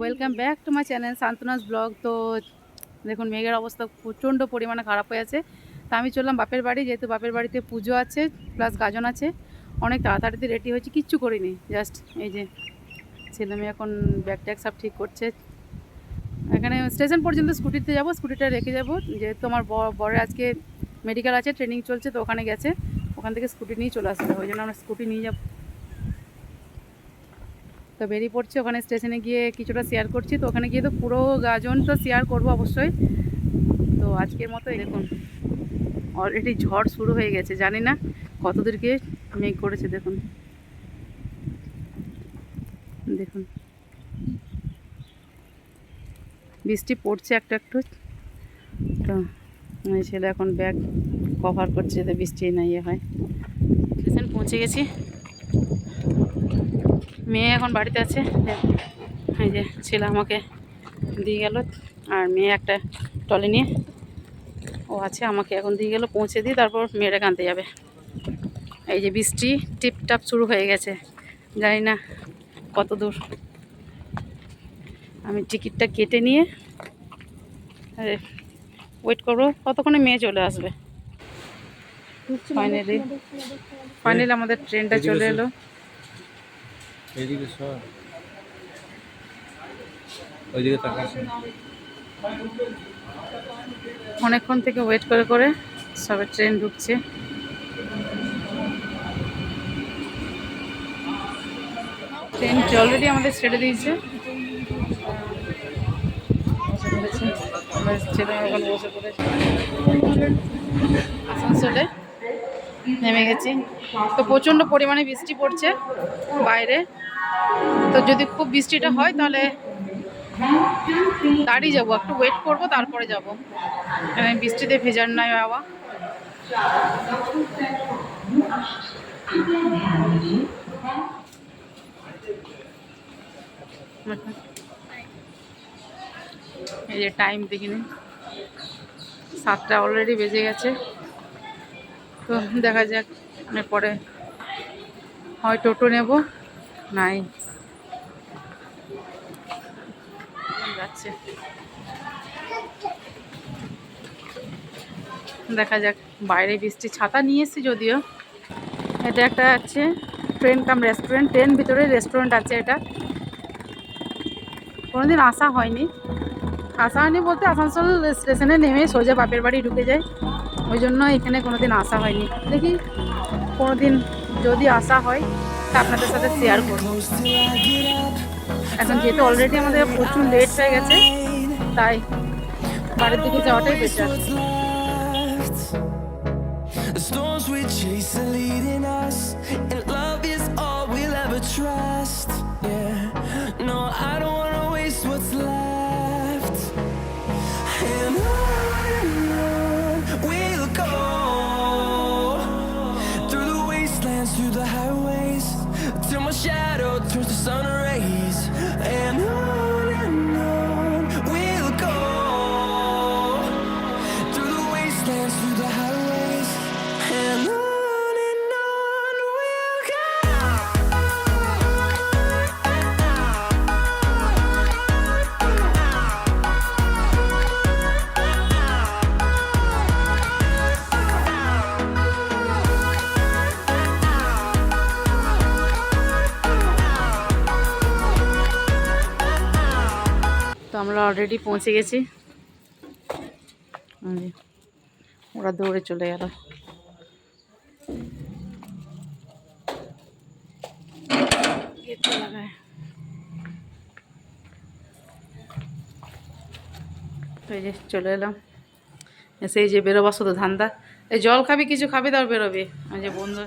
Welcome back to my channel শান্তনাস blog তো দেখুন, মেঘের অবস্থা প্রচণ্ড পরিমাণে খারাপ হয়ে আছে। তা আমি চললাম বাপের বাড়ি, যেহেতু বাপের বাড়িতে পুজো আছে প্লাস গাজন আছে। অনেক তাড়াতাড়িতে রেডি হয়েছি, কিচ্ছু করিনি। জাস্ট এই যে ছেলে মেয়ে এখন ব্যাগ ট্যাগ সব ঠিক করছে। এখানে স্টেশন পর্যন্ত স্কুটিতে যাব স্কুটিটা রেখে যাব। যেহেতু আমার বরের আজকে মেডিকেল আছে ট্রেনিং চলছে, তো ওখানে গেছে। ওখান থেকে স্কুটি নিয়ে চলে আসবে ওই জন্য আমরা স্কুটি নিয়ে যাব। তো বেরিয়ে পড়ছি, ওখানে স্টেশনে গিয়ে কিছুটা শেয়ার করছি। তো ওখানে গিয়ে তো পুরো গাজন তো শেয়ার করব অবশ্যই। তো আজকের মতো দেখুন অলরেডি ঝড় শুরু হয়ে গেছে, জানি না কত দূরকে মেঘ করেছে, দেখুন। দেখুন। বৃষ্টি পড়ছে একটা একটু। তো ছেলে এখন ব্যাগ কভার করছে যাতে বৃষ্টি না ইয়ে হয়। স্টেশন পৌঁছে গেছি। মেয়ে এখন বাড়িতে আছে। এই যে ছেলে আমাকে দিয়ে গেল আর মেয়ে একটা টলি নিয়ে ও আছে আমাকে এখন দিয়ে গেল পৌঁছে দিয়ে তারপর মেয়েটাকে আনতে যাবে। এই যে বৃষ্টি টিপটাপ শুরু হয়ে গেছে জানি না কত দূর। আমি টিকিটটা কেটে নিয়ে ওয়েট করব কতক্ষণে মেয়ে চলে আসবে? ফাইনালি ফাইনালি আমাদের ট্রেনটা চলে এলো। সর। ওইদিকে তাকাচ্ছি অনেকক্ষণ থেকে ওয়েট করে করে সবে ট্রেন ঢুকছে। ট্রেন অলরেডি আমাদের ছেড়ে দিয়েছে? আসানসোলে নেমে গেছি। তো প্রচণ্ড পরিমাণে বৃষ্টি পড়ছে বাইরে। তো যদি খুব বৃষ্টিটা হয় তাহলে দাঁড়িয়ে যাব, একটু ওয়েট করব, তারপরে যাব। বৃষ্টিতে ভেজার নয় বাবা। এই যে টাইম দেখিনি। সাতটা অলরেডি বেজে গেছে। তো দেখা যাক এরপরে হয় টোটো নেব। নাই। যাচ্ছে দেখা যাক, বাইরে বৃষ্টি ছাতা নিয়ে এসেছি যদিও। এটা একটা আছে, ট্রেন কাম রেস্টুরেন্ট ট্রেন ভিতরে রেস্টুরেন্ট আছে এটা। কোনোদিন আসা হয়নি। আসা হয়নি বলতে আসানসোল স্টেশনে নেমে সোজা বাপের বাড়ি ঢুকে যায় ওই জন্য এখানে কোনোদিন আসা হয়নি। দেখি, কোনোদিন যদি আসা হয়। তা আপনাদের সাথে শেয়ার করব। এখন যেহেতু অলরেডি আমাদের প্রচুর লেট হয়ে গেছে, তাই বাড়ির দিকে যাওয়াটাই better shadow turns to sun rays. আমরা অলরেডি পৌঁছে গেছি এই যে, ওরা দৌড়ে চলে গেল গেটটা লাগায়। তো এই যে চলে এলাম এসে এই যে বেরোবার শুধু ধান্দা এই জল খাবি কিছু খাবি তার বেরোবি ওই যে বন্ধু